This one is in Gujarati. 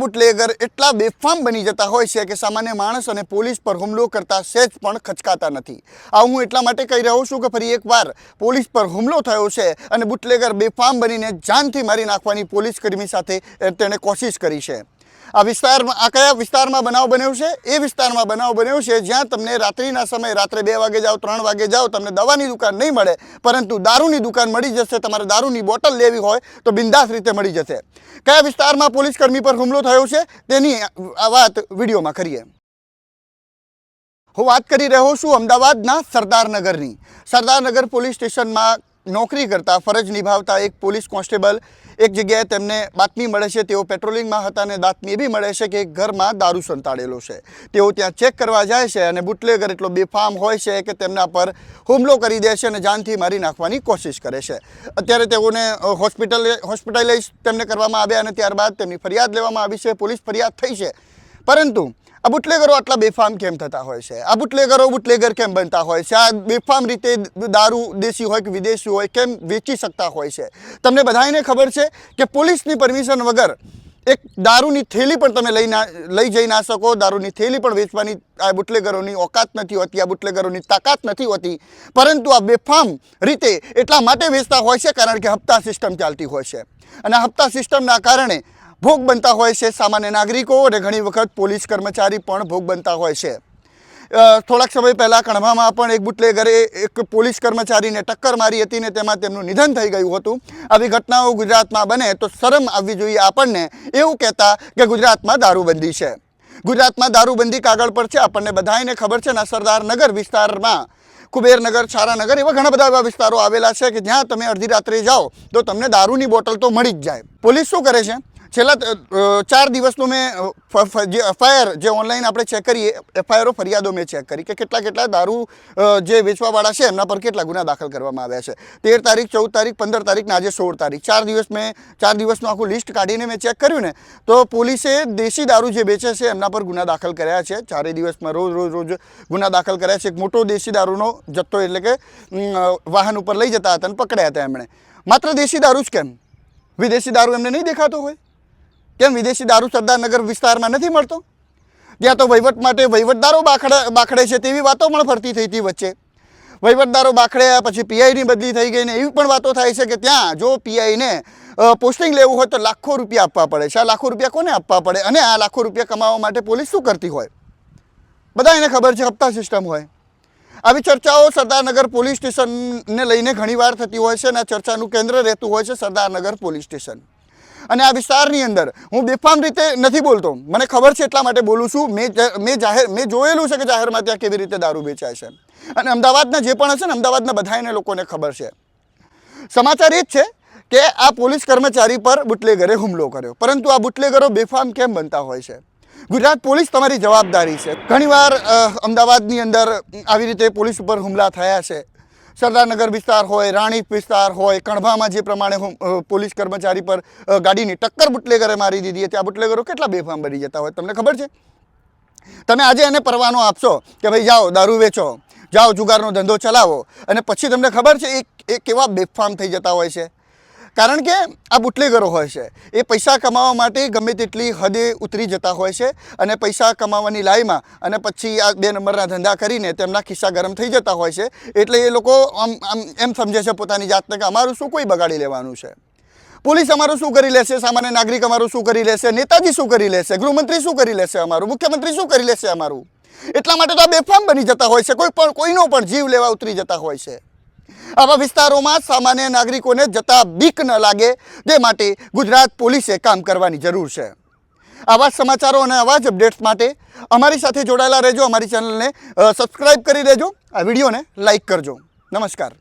બુટલેગર એટલા બેફામ બની જતા હોય છે કે સામાન્ય માણસ અને પોલીસ પર હુમલો કરતા સહેજ પણ ખચકાતા નથી. આ હું એટલા માટે કહી રહ્યો છું કે ફરી એકવાર પોલીસ પર હુમલો થયો છે અને બુટલેગર બેફામ બનીને જાનથી મારી નાખવાની પોલીસ કર્મી સાથે તેણે કોશિશ કરી છે. આ વિસ્તારમાં, આ કયા વિસ્તારમાં બનાવ બન્યો છે? એ વિસ્તારમાં બનાવ બન્યો છે, જ્યાં તમને રાત્રિના સમયે રાત્રે બે વાગે જાઓ, ત્રણ વાગે જાઓ, તમને દવાની દુકાન નહીં મળે, પરંતુ દારૂની દુકાન મળી જશે, તમારે દારૂની બોટલ લેવી હોય, તો બિંદાસ રીતે મળી જશે. કયા વિસ્તારમાં પોલીસ કર્મી પર હુમલો થયો છે? તેની આ વાત વિડીયોમાં કરીએ. હું વાત કરી રહ્યો છું અમદાવાદના સરદારનગરની. સરદારનગર પોલીસ સ્ટેશનમાં નોકરી કરતા, ફરજ નિભાવતા એક પોલીસ કોન્સ્ટેબલ એક જગ્યાએ તેમને બાતમી મળે છે. તેઓ પેટ્રોલિંગમાં હતા અને બાતમી એવી મળે છે કે ઘરમાં દારૂ સંતાડેલો છે. તેઓ ત્યાં ચેક કરવા જાય છે અને બુટલેગર એટલો બેફામ હોય છે કે તેમના પર હુમલો કરી દે છે અને જાનથી મારી નાખવાની કોશિશ કરે છે. અત્યારે તેઓને હોસ્પિટલ, હોસ્પિટલાઇઝ તેમને કરવામાં આવ્યા અને ત્યારબાદ તેમની ફરિયાદ લેવામાં આવી છે. પોલીસ ફરિયાદ થઈ છે. પરંતુ આ બુટલેગરો આટલા બેફામ કેમ થતા હોય છે? આ બુટલેગરો બુટલેગર કેમ બનતા હોય છે? આ બેફામ રીતે દારૂ દેશી હોય કે વિદેશી હોય કેમ વેચી શકતા હોય છે? તમને બધાને ખબર છે કે પોલીસની પરમિશન વગર એક દારૂની થેલી પણ તમે લઈ ના, લઈ જઈ ના શકો. દારૂની થેલી પણ વેચવાની આ બુટલેગરોની ઓકાત નથી હોતી, આ બુટલેગરોની તાકાત નથી હોતી. પરંતુ આ બેફામ રીતે એટલા માટે વેચતા હોય છે કારણ કે હપ્તા સિસ્ટમ ચાલતી હોય છે. અને હપ્તા સિસ્ટમના કારણે ભોગ બનતા હોય છે સામાન્ય નાગરિકો અને ઘણી વખત પોલીસ કર્મચારી પણ ભોગ બનતા હોય છે. થોડાક સમય પહેલાં કણવામાં પણ એક બુટલેગરે એક પોલીસ કર્મચારીને ટક્કર મારી હતી ને તેમાં તેમનું નિધન થઈ ગયું હતું. આવી ઘટનાઓ ગુજરાતમાં બને તો શરમ આવવી જોઈએ આપણને. એવું કહેતા કે ગુજરાતમાં દારૂબંધી છે. ગુજરાતમાં દારૂબંધી કાગળ પર છે, આપણને બધાને ખબર છે ને સરદારનગર વિસ્તારમાં. કુબેરનગર, છારાનગર એવા ઘણા બધા એવા વિસ્તારો આવેલા છે કે જ્યાં તમે અડધી રાત્રે જાઓ તો તમને દારૂની બોટલ તો મળી જ જાય. પોલીસ શું કરે છે? છેલ્લા ચાર દિવસનું મેં જે એફઆઈઆર જે ઓનલાઈન આપણે ચેક કરીએ એફઆઈઆરો ફરિયાદો મેં ચેક કરી કે કેટલા કેટલા દારૂ જે વેચવાવાળા છે એમના પર કેટલા ગુના દાખલ કરવામાં આવ્યા છે. તેર તારીખ, ચૌદ તારીખ, પંદર તારીખ ને આજે સોળ તારીખ. ચાર દિવસ મેં, ચાર દિવસનું આખું લિસ્ટ કાઢીને મેં ચેક કર્યું ને, તો પોલીસે દેશી દારૂ જે વેચે છે એમના પર ગુના દાખલ કર્યા છે. ચારેય દિવસમાં રોજ રોજ રોજ ગુના દાખલ કર્યા છે. એક મોટો દેશી દારૂનો જથ્થો એટલે કે વાહન ઉપર લઈ જતા હતા અને પકડ્યા હતા એમણે. માત્ર દેશી દારૂ જ કેમ? વિદેશી દારૂ એમને નહીં દેખાતો હોય? કેમ વિદેશી દારૂ સરદારનગર વિસ્તારમાં નથી મળતો? ત્યાં તો વહીવટ માટે વહીવટદારો બાખડે બાખડે છે તેવી વાતો પણ ફરતી થઈ હતી વચ્ચે. વહીવટદારો બાખડ્યા પછી પીઆઈની બદલી થઈ ગઈ ને એવી પણ વાતો થાય છે કે ત્યાં જો પીઆઈને પોસ્ટિંગ લેવું હોય તો લાખો રૂપિયા આપવા પડે છે. આ લાખો રૂપિયા કોને આપવા પડે? અને આ લાખો રૂપિયા કમાવા માટે પોલીસ શું કરતી હોય? બધા એને ખબર છે, હપ્તા સિસ્ટમ હોય. આવી ચર્ચાઓ સરદારનગર પોલીસ સ્ટેશનને લઈને ઘણીવાર થતી હોય છે અને આ ચર્ચાનું કેન્દ્ર રહેતું હોય છે સરદારનગર પોલીસ સ્ટેશન. અને આ વિસ્તારની અંદર હું બેફામ રીતે નથી બોલતો. મને ખબર છે એટલા માટે બોલું છું. મેં મેં જાહેર મેં જોયેલું છે કે જાહેરમાં ત્યાં કેવી રીતે દારૂ વેચાય છે. અને અમદાવાદના જે પણ હશે ને, અમદાવાદના બધાને લોકોને ખબર છે. સમાચાર એ જ છે કે આ પોલીસ કર્મચારી પર બુટલેગરે હુમલો કર્યો. પરંતુ આ બુટલેગરો બેફામ કેમ બનતા હોય છે? ગુજરાત પોલીસ તમારી જવાબદારી છે. ઘણીવાર અમદાવાદની અંદર આવી રીતે પોલીસ ઉપર હુમલા થયા છે. સરદારનગર વિસ્તાર હોય, રાણીપ વિસ્તાર હોય, કણભામાં જે પ્રમાણે હું પોલીસ કર્મચારી પર ગાડીની ટક્કર બુટલેગરે મારી દીધી હતી. આ બુટલેગરો કેટલા બેફામ બની જતા હોય તમને ખબર છે? તમે આજે એને પરવાનો આપશો કે ભાઈ જાઓ, દારૂ વેચો, જાઓ, જુગારનો ધંધો ચલાવો. અને પછી તમને ખબર છે એ કેવા બેફામ થઈ જતા હોય છે? કારણ કે આ બુટલેગરો હોય છે. એ પૈસા કમાવા માટે ગમે તેટલી હદે ઉતરી જતા હોય છે અને પૈસા કમાવાની લાઈમાં અને પછી આ બે નંબરના ધંધા કરીને તેમના ખિસ્સા ગરમ થઈ જતા હોય છે. એટલે એ લોકો આમ આમ, એમ સમજે છે પોતાની જાતને કે અમારું શું કોઈ બગાડી લેવાનું છે? પોલીસ અમારું શું કરી લેશે? સામાન્ય નાગરિક અમારું શું કરી લેશે? નેતાજી શું કરી લેશે? ગૃહમંત્રી શું કરી લેશે અમારું? મુખ્યમંત્રી શું કરી લેશે અમારું? એટલા માટે તો આ બેફામ બની જતા હોય છે. કોઈ પણ, કોઈનો પણ જીવ લેવા ઉતરી જતા હોય છે. આવા વિસ્તારોમાં સામાન્ય નાગરિકોને જતા બીક ન લાગે, તે માટે ગુજરાત પોલીસે કામ કરવાની જરૂર છે. આવા સમાચારો અને આવા જ અપડેટ્સ માટે અમારી સાથે જોડાયેલા રહેજો, અમારી ચેનલને સબસ્ક્રાઈબ કરી દેજો, આ વિડીયોને લાઈક કરજો. નમસ્કાર.